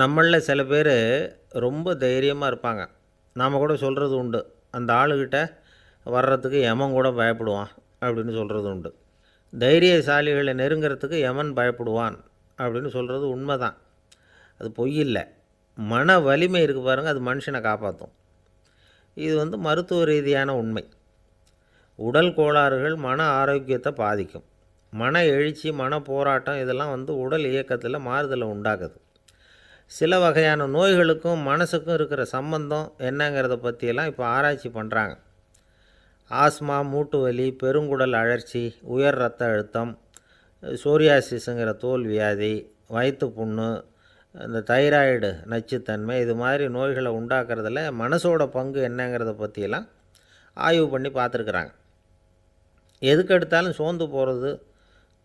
நம்மளில் சில பேர் ரொம்ப தைரியமாக இருப்பாங்க. நாம் கூட சொல்கிறது உண்டு. அந்த ஆளுக்கிட்ட வர்றதுக்கு யமன் கூட பயப்படுவான் அப்படின்னு சொல்கிறது உண்டு. தைரியசாலிகளை நெருங்கிறதுக்கு யமன் பயப்படுவான் அப்படின்னு சொல்கிறது உண்மை தான் அது பொய் இல்லை. மன வலிமை இருக்குது பாருங்கள் அது மனுஷனை காப்பாற்றும் இது வந்து மருத்துவ ரீதியான உண்மை. உடல் கோளாறுகள் மன ஆரோக்கியத்தை பாதிக்கும். மன எழுச்சி மன போராட்டம் இதெல்லாம் வந்து உடல் இயக்கத்தில் மாறுதலை உண்டாக்குது. சில வகையான நோய்களுக்கும் மனசுக்கும் இருக்கிற சம்பந்தம் என்னங்கிறத பற்றியெல்லாம் இப்போ ஆராய்ச்சி பண்ணுறாங்க ஆஸ்மா மூட்டு வலி பெருங்குடல் அழற்சி உயர் ரத்த அழுத்தம் சோரியாசிஸுங்கிற தோல் வியாதி வயிற்று புண்ணு இந்த தைராய்டு நச்சுத்தன்மை இது மாதிரி நோய்களை உண்டாக்குறதுல மனசோட பங்கு என்னங்கிறத பற்றியெல்லாம் ஆய்வு பண்ணி பார்த்துருக்குறாங்க. எதுக்கு எடுத்தாலும் சோர்ந்து போகிறது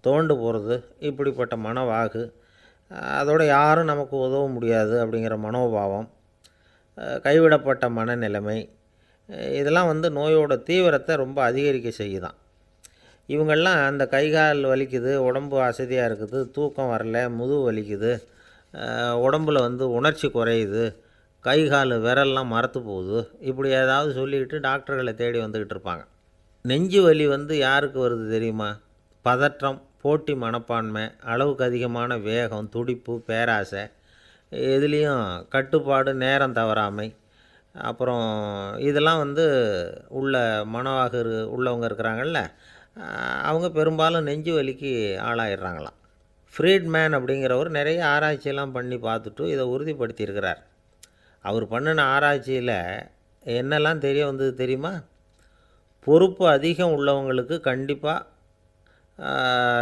தோண்டு போகிறது இப்படிப்பட்ட மனவாகு அதோட யாரும் நமக்கு உதவ முடியாது அப்படிங்கிற மனோபாவம் கைவிடப்பட்ட மனநிலைமை இதெல்லாம் வந்து நோயோட தீவிரத்தை ரொம்ப அதிகரிக்க செய்யுதான். இவங்கெல்லாம் அந்த கை கால் வலிக்குது உடம்பு அசதியாக இருக்குது தூக்கம் வரல முதுகு வலிக்குது உடம்பில் வந்து உணர்ச்சி குறையுது கை கால் விரல்லாம் மறத்து போகுது இப்படி ஏதாவது சொல்லிக்கிட்டு டாக்டர்களை தேடி வந்துக்கிட்டு இருப்பாங்க. நெஞ்சு வலி வந்து யாருக்கு வருது தெரியுமா? பதற்றம் போட்டி மனப்பான்மை அளவுக்கு அதிகமான வேகம் துடிப்பு பேராசை இதுலேயும் கட்டுப்பாடு நேரம் தவறாமை அப்புறம் இதெல்லாம் வந்து உள்ள மனவாகர் உள்ளவங்க இருக்கிறாங்கல்ல அவங்க பெரும்பாலும் நெஞ்சு வலிக்கு ஆளாயிடுறாங்களாம். ஃப்ரீட்மேன் அப்படிங்கிறவர் நிறைய ஆராய்ச்சியெல்லாம் பண்ணி பார்த்துட்டு இதை உறுதிப்படுத்தியிருக்கிறார். அவர் பண்ணின ஆராய்ச்சியில் என்னெல்லாம் தெரிய வந்தது தெரியுமா? பொறுப்பு அதிகம் உள்ளவங்களுக்கு கண்டிப்பாக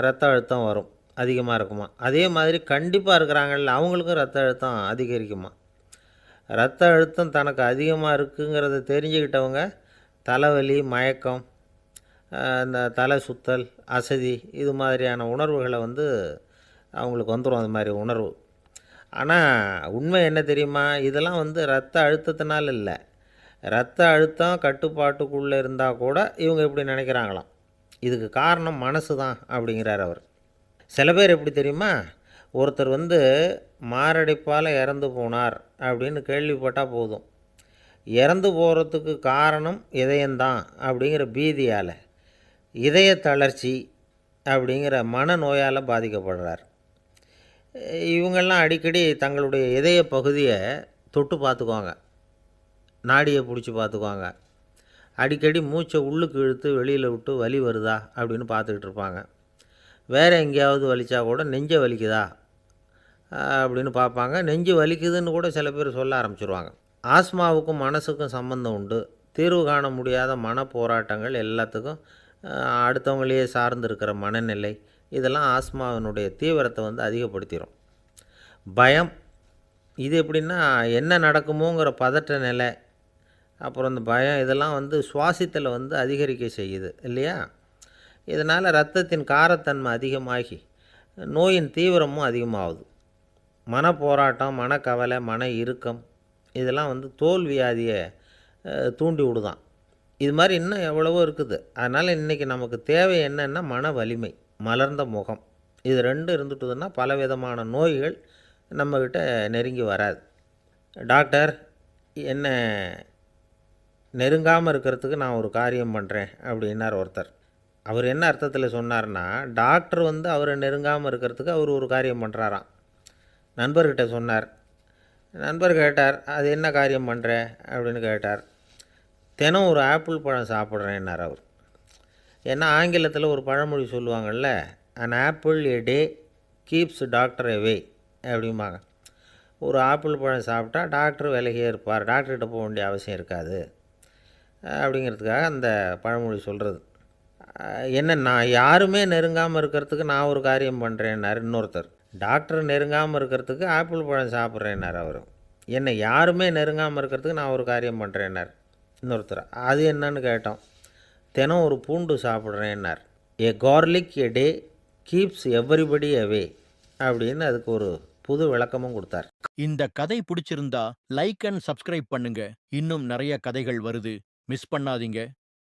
ரத்த அழுத்தம் வரும். அதிகமாக இருக்குமா? அதே மாதிரி கண்டிப்பாக இருக்கிறாங்கல்ல அவங்களுக்கும் ரத்த அழுத்தம் அதிகரிக்குமா? ரத்த அழுத்தம் தனக்கு அதிகமாக இருக்குங்கிறத தெரிஞ்சுக்கிட்டவங்க தலைவலி மயக்கம் இந்த தலை சுத்தல் அசதி இது மாதிரியான உணர்வுகளை வந்து அவங்களுக்கு வந்துடும் அது மாதிரி உணர்வு. ஆனால் உண்மை என்ன தெரியுமா? இதெல்லாம் வந்து ரத்த அழுத்தத்தினால இல்லை. ரத்த அழுத்தம் கட்டுப்பாட்டுக்குள்ளே இருந்தால் கூட இவங்க இப்படி நினைக்கிறாங்களாம். இதுக்கு காரணம் மனசு தான் அப்படிங்கிறார் அவர். சில பேர் எப்படி தெரியுமா? ஒருத்தர் வந்து மாரடைப்பால் இறந்து போனார் அப்படின்னு கேள்விப்பட்டால் போதும். இறந்து போகிறதுக்கு காரணம் இதயம்தான் அப்படிங்கிற பீதியால் இதய தளர்ச்சி அப்படிங்கிற மனநோயால் பாதிக்கப்படுறார். இவங்கெல்லாம் அடிக்கடி தங்களுடைய இதய பகுதியை தொட்டு பார்த்துக்குவாங்க. நாடியை பிடிச்சி பார்த்துக்குவாங்க. அடிக்கடி மூச்சை உள்ளுக்கு இழுத்து வெளியில் விட்டு வலி வருதா அப்படின்னு பார்த்துக்கிட்டு இருப்பாங்க. வேறு எங்கேயாவது வலிச்சா கூட நெஞ்சை வலிக்குதா? அப்படின்னு பார்ப்பாங்க. நெஞ்சு வலிக்குதுன்னு கூட சில பேர் சொல்ல ஆரம்பிச்சிருவாங்க. ஆஸ்மாவுக்கும் மனசுக்கும் சம்மந்தம் உண்டு. தீர்வு காண முடியாத மன போராட்டங்கள் எல்லாத்துக்கும் அடுத்தவங்களையே சார்ந்திருக்கிற மனநிலை இதெல்லாம் ஆஸ்மாவினுடைய தீவிரத்தை வந்து அதிகப்படுத்திடும் பயம் இது எப்படின்னா என்ன நடக்குமோங்கிற பதட்ட நிலை அப்புறம் இந்த பயம் இதெல்லாம் வந்து சுவாசித்தலை வந்து அதிகரிக்க செய்யுது இல்லையா? இதனால் ரத்தத்தின் காரத்தன்மை அதிகமாகி நோயின் தீவிரமும் அதிகமாகுது. மன போராட்டம் மனக்கவலை மன இறுக்கம் இதெல்லாம் வந்து தோல் வியாதியை தூண்டி விடுதான். இது மாதிரி இன்னும் எவ்வளவோ இருக்குது. அதனால் இன்றைக்கி நமக்கு தேவை என்னென்னா மன வலிமை மலர்ந்த முகம். இது ரெண்டும் இருந்துட்டுதுன்னா பலவிதமான நோய்கள் நம்மக்கிட்ட நெருங்கி வராது. டாக்டர் என்ன நெருங்காமல் இருக்கிறதுக்கு நான் ஒரு காரியம் பண்ணுறேன் அப்படின்னார் ஒருத்தர். அவர் என்ன அர்த்தத்தில் சொன்னார்னா டாக்டர் வந்து அவரை நெருங்காமல் இருக்கிறதுக்கு அவர் ஒரு காரியம் பண்ணுறாராம் நண்பர்கிட்ட சொன்னார். நண்பர் கேட்டார் அது என்ன காரியம் பண்ணுற அப்படின்னு கேட்டார். தினம் ஒரு ஆப்பிள் பழம் சாப்பிட்றேன்னார் அவர். ஏன்னா ஆங்கிலத்தில் ஒரு பழமொழி சொல்லுவாங்கள்ல an apple a day keeps doctor away அப்படிம்பாங்க. ஒரு ஆப்பிள் பழம் சாப்பிட்டா டாக்டர் விலகியே இருப்பார். டாக்டர்கிட்ட போக வேண்டிய அவசியம் இருக்காது. அப்படிங்கிறதுக்காக அந்த பழமொழி சொல்கிறது என்ன நான் யாருமே நெருங்காமல் இருக்கிறதுக்கு நான் ஒரு காரியம் பண்ணுறேன்னாரு இன்னொருத்தர். டாக்டர் நெருங்காமல் இருக்கிறதுக்கு ஆப்பிள் பழம் சாப்பிட்றேன்னார் அவர். என்னை யாருமே நெருங்காமல் இருக்கிறதுக்கு நான் ஒரு காரியம் பண்ணுறேன்னார் இன்னொருத்தர். அது என்னன்னு கேட்டோம். தினம் ஒரு பூண்டு சாப்பிட்றேன்னார். A garlic a day keeps everybody away அப்படின்னு அதுக்கு ஒரு புது விளக்கமும் கொடுத்தார். இந்த கதை பிடிச்சிருந்தா லைக் அண்ட் சப்ஸ்கிரைப் பண்ணுங்க. இன்னும் நிறைய கதைகள் வருது. மிஸ் பண்ணாதீங்க.